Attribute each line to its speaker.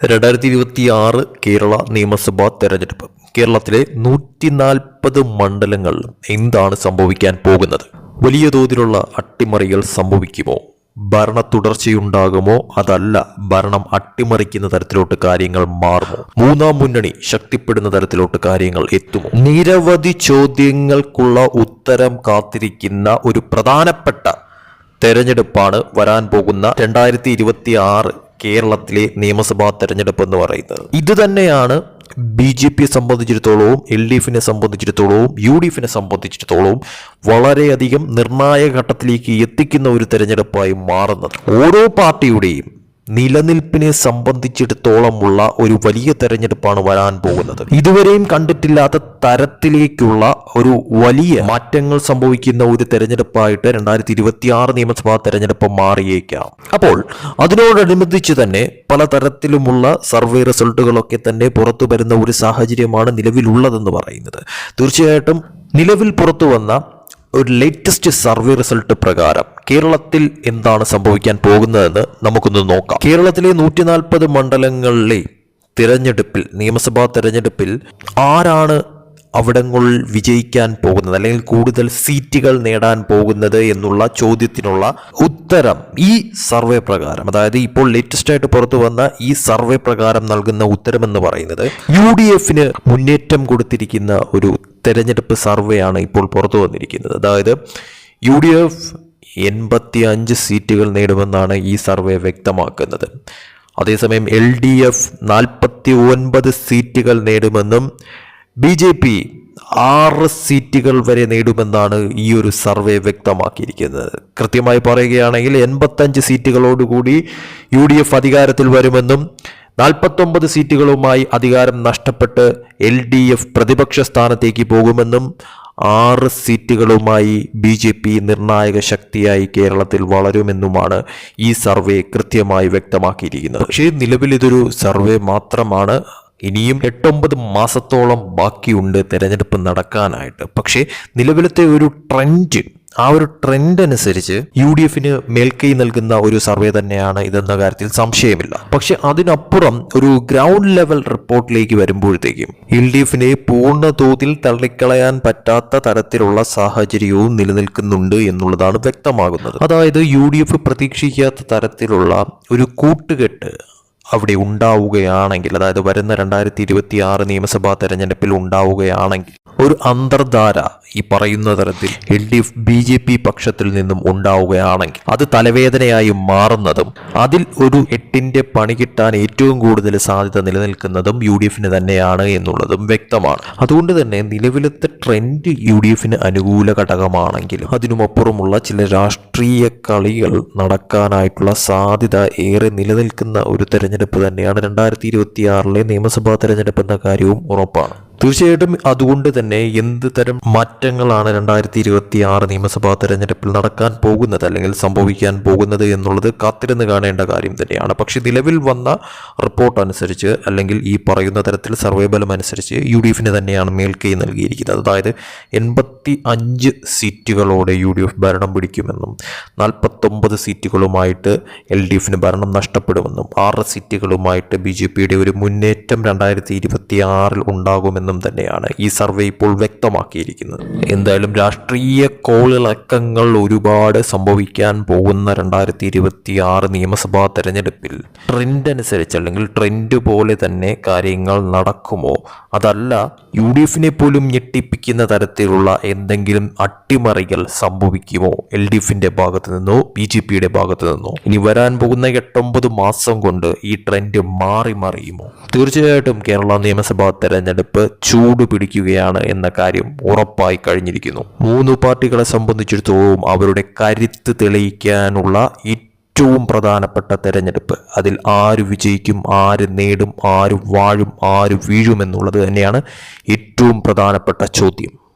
Speaker 1: രണ്ടായിരത്തി ഇരുപത്തി ആറ് കേരള നിയമസഭാ തെരഞ്ഞെടുപ്പ്. കേരളത്തിലെ നൂറ്റി നാൽപ്പത് മണ്ഡലങ്ങളിലും എന്താണ് സംഭവിക്കാൻ പോകുന്നത്? വലിയ തോതിലുള്ള അട്ടിമറികൾ സംഭവിക്കുമോ? ഭരണ തുടർച്ചയുണ്ടാകുമോ? അതല്ല ഭരണം അട്ടിമറിക്കുന്ന തരത്തിലോട്ട് കാര്യങ്ങൾ മാറുമോ? മൂന്നാം മുന്നണി ശക്തിപ്പെടുന്ന തരത്തിലോട്ട് കാര്യങ്ങൾ എത്തുമോ? നിരവധി ചോദ്യങ്ങൾക്കുള്ള ഉത്തരം കാത്തിരിക്കുന്ന ഒരു പ്രധാനപ്പെട്ട തെരഞ്ഞെടുപ്പാണ് വരാൻ പോകുന്ന രണ്ടായിരത്തി ഇരുപത്തി ആറ് കേരളത്തിലെ നിയമസഭാ തെരഞ്ഞെടുപ്പ് എന്ന് പറയുന്നത്. ഇത് തന്നെയാണ് ബി ജെ പിയെ സംബന്ധിച്ചിടത്തോളവും എൽ ഡി എഫിനെ സംബന്ധിച്ചിടത്തോളവും യു ഡി എഫിനെ സംബന്ധിച്ചിടത്തോളവും വളരെയധികം നിർണായക ഘട്ടത്തിലേക്ക് എത്തിക്കുന്ന ഒരു തെരഞ്ഞെടുപ്പായി മാറുന്നത്. ഓരോ പാർട്ടിയുടെയും നിലനിൽപ്പിനെ സംബന്ധിച്ചിടത്തോളമുള്ള ഒരു വലിയ തെരഞ്ഞെടുപ്പാണ് വരാൻ പോകുന്നത്. ഇതുവരെയും കണ്ടിട്ടില്ലാത്ത തരത്തിലേക്കുള്ള ഒരു വലിയ മാറ്റങ്ങൾ സംഭവിക്കുന്ന ഒരു തെരഞ്ഞെടുപ്പായിട്ട് രണ്ടായിരത്തി ഇരുപത്തി ആറ് നിയമസഭാ തെരഞ്ഞെടുപ്പ് മാറിയേക്കാം. അപ്പോൾ അതിനോടനുബന്ധിച്ച് തന്നെ പലതരത്തിലുമുള്ള സർവേ റിസൾട്ടുകളൊക്കെ തന്നെ പുറത്തു വരുന്ന ഒരു സാഹചര്യമാണ് നിലവിലുള്ളതെന്ന് പറയുന്നത്. തീർച്ചയായിട്ടും നിലവിൽ പുറത്തു വന്ന ഒരു ലേറ്റസ്റ്റ് സർവേ റിസൾട്ട് പ്രകാരം കേരളത്തിൽ എന്താണ് സംഭവിക്കാൻ പോകുന്നതെന്ന് നമുക്കൊന്ന് നോക്കാം. കേരളത്തിലെ നൂറ്റി നാൽപ്പത് മണ്ഡലങ്ങളിലെ തിരഞ്ഞെടുപ്പിൽ നിയമസഭാ തിരഞ്ഞെടുപ്പിൽ ആരാണ് അവിടങ്ങളിൽ വിജയിക്കാൻ പോകുന്നത് അല്ലെങ്കിൽ കൂടുതൽ സീറ്റുകൾ നേടാൻ പോകുന്നത് എന്നുള്ള ചോദ്യത്തിനുള്ള ഉത്തരം ഈ സർവേ പ്രകാരം അതായത് ഇപ്പോൾ ലേറ്റസ്റ്റ് ആയിട്ട് പുറത്തു വന്ന ഈ സർവേ പ്രകാരം നൽകുന്ന ഉത്തരം എന്ന് പറയുന്നത് യു ഡി എഫിന് മുന്നേറ്റം കൊടുത്തിരിക്കുന്ന ഒരു തെരഞ്ഞെടുപ്പ് സർവേയാണ് ഇപ്പോൾ പുറത്തു വന്നിരിക്കുന്നത്. അതായത് യു ഡി എഫ് എൺപത്തി അഞ്ച് സീറ്റുകൾ നേടുമെന്നാണ് ഈ സർവേ വ്യക്തമാക്കുന്നത്. അതേസമയം എൽ ഡി എഫ് നാൽപ്പത്തി ഒൻപത് സീറ്റുകൾ നേടുമെന്നും ബി ജെ പി ആറ് സീറ്റുകൾ വരെ നേടുമെന്നാണ് ഈ ഒരു സർവേ വ്യക്തമാക്കിയിരിക്കുന്നത്. കൃത്യമായി പറയുകയാണെങ്കിൽ എൺപത്തഞ്ച് സീറ്റുകളോടുകൂടി യു ഡി എഫ് അധികാരത്തിൽ വരുമെന്നും നാൽപ്പത്തൊമ്പത് സീറ്റുകളുമായി അധികാരം നഷ്ടപ്പെട്ട് എൽ ഡി എഫ് പ്രതിപക്ഷ സ്ഥാനത്തേക്ക് പോകുമെന്നും ആറ് സീറ്റുകളുമായി ബി ജെ പി നിർണായക ശക്തിയായി കേരളത്തിൽ വളരുമെന്നുമാണ് ഈ സർവേ കൃത്യമായി വ്യക്തമാക്കിയിരിക്കുന്നത്. പക്ഷേ നിലവിൽ ഇതൊരു സർവേ മാത്രമാണ്. ഇനിയും എട്ടൊമ്പത് മാസത്തോളം ബാക്കിയുണ്ട് തെരഞ്ഞെടുപ്പ് നടക്കാനായിട്ട്. പക്ഷേ നിലവിലത്തെ ഒരു ട്രെൻഡ് ആ ഒരു ട്രെൻഡ് അനുസരിച്ച് യു ഡി എഫിന് മേൽക്കൈ നൽകുന്ന ഒരു സർവേ തന്നെയാണ് ഇതെന്ന കാര്യത്തിൽ സംശയമില്ല. പക്ഷെ അതിനപ്പുറം ഒരു ഗ്രൗണ്ട് ലെവൽ റിപ്പോർട്ടിലേക്ക് വരുമ്പോഴത്തേക്കും എൽ ഡി എഫിനെ പൂർണ തോതിൽ തള്ളിക്കളയാൻ പറ്റാത്ത തരത്തിലുള്ള സാഹചര്യവും നിലനിൽക്കുന്നുണ്ട് എന്നുള്ളതാണ് വ്യക്തമാകുന്നത്. അതായത് യു ഡി എഫ് പ്രതീക്ഷിക്കാത്ത തരത്തിലുള്ള ഒരു കൂട്ടുകെട്ട് അവിടെ ഉണ്ടാവുകയാണെങ്കിൽ അതായത് വരുന്ന രണ്ടായിരത്തി ഇരുപത്തി ആറ് നിയമസഭാ തെരഞ്ഞെടുപ്പിൽ ഉണ്ടാവുകയാണെങ്കിൽ ഒരു അന്തർധാര ഈ പറയുന്ന തരത്തിൽ L D F B J P പക്ഷത്തിൽ നിന്നും ഉണ്ടാവുകയാണെങ്കിൽ അത് തലവേദനയായി മാറുന്നതും അതിൽ ഒരു എട്ടിന്റെ പണി കിട്ടാൻ ഏറ്റവും കൂടുതൽ സാധ്യത നിലനിൽക്കുന്നതും യു ഡി എഫിന് തന്നെയാണ് എന്നുള്ളതും വ്യക്തമാണ്. അതുകൊണ്ട് തന്നെ നിലവിലത്തെ ട്രെൻഡ് യു ഡി എഫിന് അനുകൂല ഘടകമാണെങ്കിലും അതിനുമപ്പുറമുള്ള ചില രാഷ്ട്രീയ കളികൾ നടക്കാനായിട്ടുള്ള സാധ്യത ഏറെ നിലനിൽക്കുന്ന ഒരു തെരഞ്ഞെടുപ്പ് തന്നെയാണ് രണ്ടായിരത്തി ഇരുപത്തി ആറിലെ നിയമസഭാ തെരഞ്ഞെടുപ്പ് എന്ന കാര്യവും ഉറപ്പാണ്. തീർച്ചയായിട്ടും അതുകൊണ്ട് തന്നെ എന്ത് തരം മാറ്റങ്ങളാണ് രണ്ടായിരത്തി ഇരുപത്തി ആറ് നിയമസഭാ തെരഞ്ഞെടുപ്പിൽ നടക്കാൻ പോകുന്നത് അല്ലെങ്കിൽ സംഭവിക്കാൻ പോകുന്നത് എന്നുള്ളത് കാത്തിരുന്ന് കാണേണ്ട കാര്യം തന്നെയാണ്. പക്ഷേ നിലവിൽ വന്ന റിപ്പോർട്ട് അനുസരിച്ച് അല്ലെങ്കിൽ ഈ പറയുന്ന തരത്തിൽ സർവേ ബലം അനുസരിച്ച് യു ഡി എഫിന് തന്നെയാണ് മേൽക്കൈ നൽകിയിരിക്കുന്നത്. അതായത് എൺപത്തി അഞ്ച് സീറ്റുകളോടെ യു ഡി എഫ് ഭരണം പിടിക്കുമെന്നും നാൽപ്പത്തൊമ്പത് സീറ്റുകളുമായിട്ട് എൽ ഡി എഫിന് ഭരണം നഷ്ടപ്പെടുമെന്നും ആറ് സീറ്റുകളുമായിട്ട് ബി ജെ പിയുടെ ഒരു മുന്നേറ്റം രണ്ടായിരത്തി ഇരുപത്തി ആറിൽ ഉണ്ടാകുമെന്നും എന്നും തന്നെയാണ് ഈ സർവേ ഇപ്പോൾ വ്യക്തമാക്കിയിരിക്കുന്നത്. എന്തായാലും രാഷ്ട്രീയ കോളിളക്കങ്ങൾ ഒരുപാട് സംഭവിക്കാൻ പോകുന്ന രണ്ടായിരത്തി ഇരുപത്തി ആറ് നിയമസഭാ തെരഞ്ഞെടുപ്പിൽ ട്രെൻഡ് അനുസരിച്ച് അല്ലെങ്കിൽ ട്രെൻഡ് പോലെ തന്നെ കാര്യങ്ങൾ നടക്കുമോ? അതല്ല യു ഡി എഫിനെ പോലും ഞെട്ടിപ്പിക്കുന്ന തരത്തിലുള്ള എന്തെങ്കിലും അട്ടിമറികൾ സംഭവിക്കുമോ? എൽ ഡി എഫിന്റെ ഭാഗത്ത് നിന്നോ ബി ജെ പിയുടെ ഭാഗത്ത് നിന്നോ? ഇനി വരാൻ പോകുന്ന എട്ടൊമ്പത് മാസം കൊണ്ട് ഈ ട്രെൻഡ് മാറി മറിയുമോ? തീർച്ചയായിട്ടും കേരള നിയമസഭാ തെരഞ്ഞെടുപ്പ് ചൂട് പിടിക്കുകയാണ് എന്ന കാര്യം ഉറപ്പായി കഴിഞ്ഞിരിക്കുന്നു. മൂന്ന് പാർട്ടികളെ സംബന്ധിച്ചിടത്തോളം അവരുടെ കരുത്ത് തെളിയിക്കാനുള്ള ഏറ്റവും പ്രധാനപ്പെട്ട തെരഞ്ഞെടുപ്പ്. അതിൽ ആര് വിജയിക്കും ആര് നേടും ആര് വാഴും ആര് വീഴുമെന്നുള്ളത് തന്നെയാണ് ഏറ്റവും പ്രധാനപ്പെട്ട ചോദ്യം.